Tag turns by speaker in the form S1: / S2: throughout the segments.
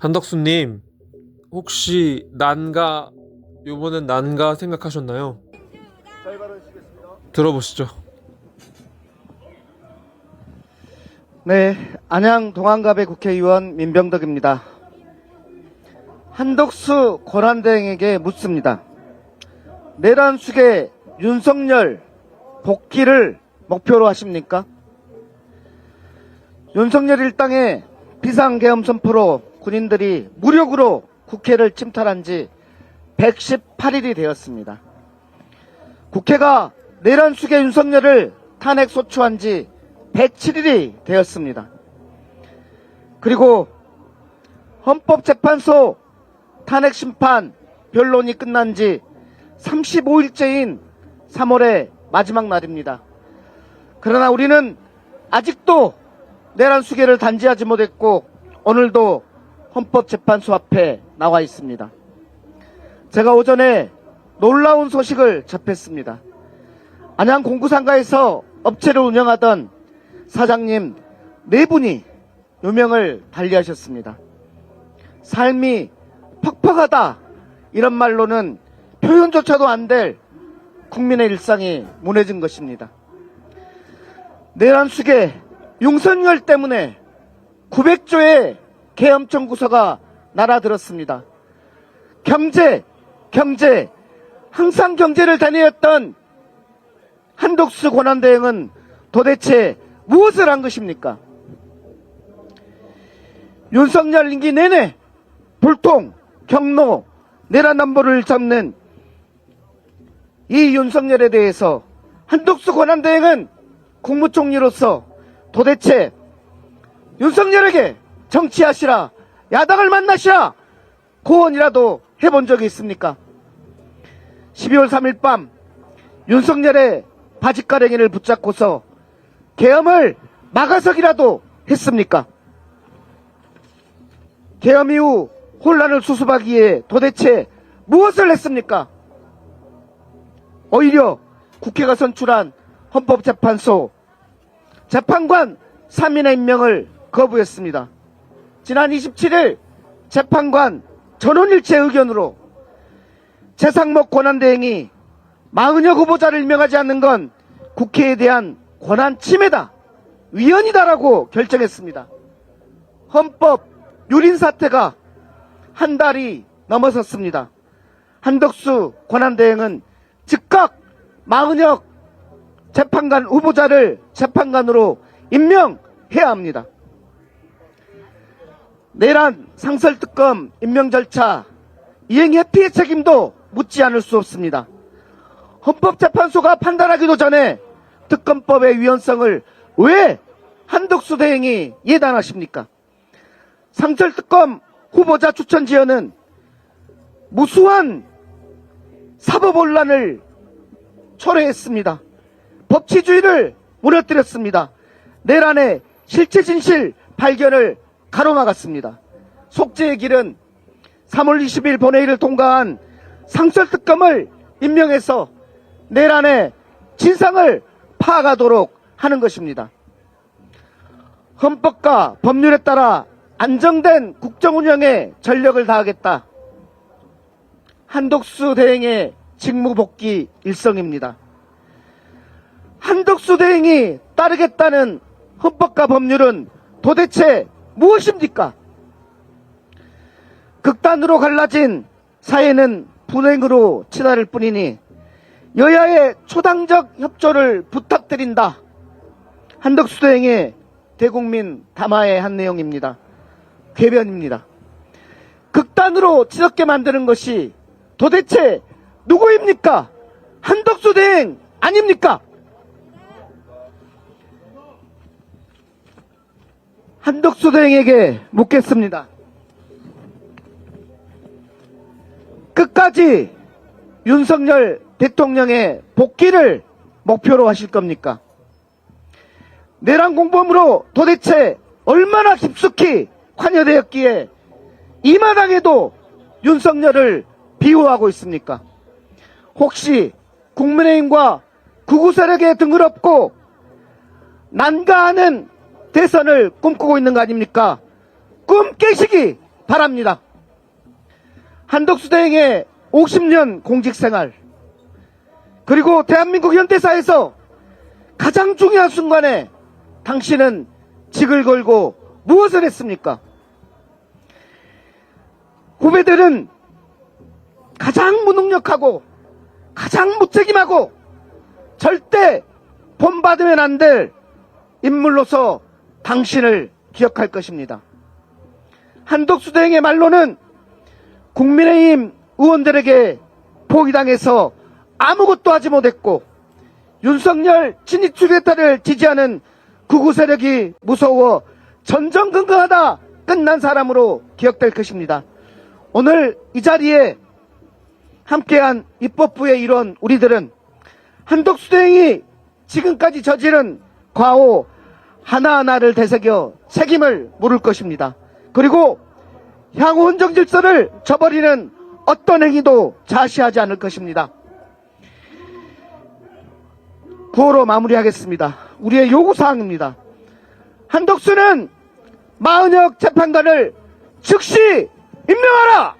S1: 한덕수님, 혹시 난가, 요번엔 난가 생각하셨나요?
S2: 잘 발언하시겠습니다.
S1: 들어보시죠.
S2: 네, 안양 동안갑의 국회의원 민병덕입니다. 한덕수 권한대행에게 묻습니다. 내란 숙의 윤석열 복귀를 목표로 하십니까? 윤석열 일당의 비상계엄 선포로 군인들이 무력으로 국회를 침탈한 지 118일이 되었습니다. 국회가 내란 숙의 윤석열을 탄핵 소추한 지 107일이 되었습니다. 그리고 헌법재판소 탄핵 심판 변론이 끝난 지 35일째인 3월의 마지막 날입니다. 그러나 우리는 아직도 내란 수계를 단지하지 못했고 오늘도 헌법재판소 앞에 나와 있습니다. 제가 오전에 놀라운 소식을 접했습니다. 안양 공구상가에서 업체를 운영하던 사장님 네 분이 누명을 달리하셨습니다. 삶이 퍽퍽하다 이런 말로는 표현조차도 안 될 국민의 일상이 무너진 것입니다. 내란 숙의 윤석열 때문에 900조의 계엄 청 구서가 날아들었습니다. 경제, 경제, 항상 경제를 다니었던 한독수 권한대행은 도대체 무엇을 한 것입니까? 윤석열 임기 내내 불통, 경로, 내란남보를 잡는 이 윤석열에 대해서 한독수 권한대행은 국무총리로서 도대체 윤석열에게 정치하시라, 야당을 만나시라, 고언이라도 해본 적이 있습니까? 12월 3일 밤 윤석열의 바짓가랭이를 붙잡고서 계엄을 막아서기라도 했습니까? 계엄 이후 혼란을 수습하기에 도대체 무엇을 했습니까? 오히려 국회가 선출한 헌법재판소 재판관 3인의 임명을 거부했습니다. 지난 27일 재판관 전원일체 의견으로 최상목 권한대행이 마흔여 후보자를 임명하지 않는 건 국회에 대한 권한 침해다, 위헌이다라고 결정했습니다. 헌법 유린 사태가 한 달이 넘어섰습니다. 한덕수 권한대행은 즉각 마흔여 재판관 후보자를 재판관으로 임명해야 합니다. 내란 상설특검 임명 절차 이행 회피의 책임도 묻지 않을 수 없습니다. 헌법재판소가 판단하기도 전에 특검법의 위헌성을 왜 한덕수 대행이 예단하십니까? 상설특검 후보자 추천 지연은 무수한 사법 혼란을 초래했습니다. 법치주의를 무너뜨렸습니다. 내란의 실체 진실 발견을 가로막았습니다. 속죄의 길은 3월 20일 본회의를 통과한 상설특검을 임명해서 내란의 진상을 파악하도록 하는 것입니다. 헌법과 법률에 따라 안정된 국정 운영에 전력을 다하겠다. 한독수 대행의 직무 복귀 일성입니다. 한덕수 대행이 따르겠다는 헌법과 법률은 도대체 무엇입니까? 극단으로 갈라진 사회는 분행으로 치달을 뿐이니 여야의 초당적 협조를 부탁드린다. 한덕수 대행의 대국민 담화의 한 내용입니다. 궤변입니다. 극단으로 치닫게 만드는 것이 도대체 누구입니까? 한덕수 대행 아닙니까? 한덕수 대행에게 묻겠습니다. 끝까지 윤석열 대통령의 복귀를 목표로 하실 겁니까? 내란 공범으로 도대체 얼마나 깊숙이 관여되었기에 이 마당에도 윤석열을 비호하고 있습니까? 혹시 국민의힘과 구구 세력에 등을 업고 난가하는 대선을 꿈꾸고 있는 거 아닙니까? 꿈 깨시기 바랍니다. 한덕수 대행의 50년 공직생활 그리고 대한민국 현대사에서 가장 중요한 순간에 당신은 직을 걸고 무엇을 했습니까? 후배들은 가장 무능력하고 가장 무책임하고 절대 본받으면 안 될 인물로서 당신을 기억할 것입니다. 한덕수 대행의 말로는 국민의힘 의원들에게 포위당해서 아무것도 하지 못했고 윤석열 친이 추대타를 지지하는 극우 세력이 무서워 전전긍긍하다 끝난 사람으로 기억될 것입니다. 오늘 이 자리에 함께한 입법부의 일원 우리들은 한덕수 대행이 지금까지 저지른 과오 하나하나를 되새겨 책임을 물을 것입니다. 그리고 향후 헌정 질서를 저버리는 어떤 행위도 자시하지 않을 것입니다. 구호로 마무리하겠습니다. 우리의 요구사항입니다. 한덕수는 마은혁 재판관을 즉시 임명하라!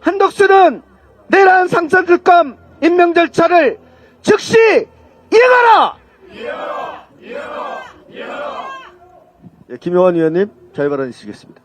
S2: 한덕수는 내란 상선특검 임명 절차를 즉시 이행하라!
S3: 예, 김용환 의원님 잘 발언해 주시겠습니다.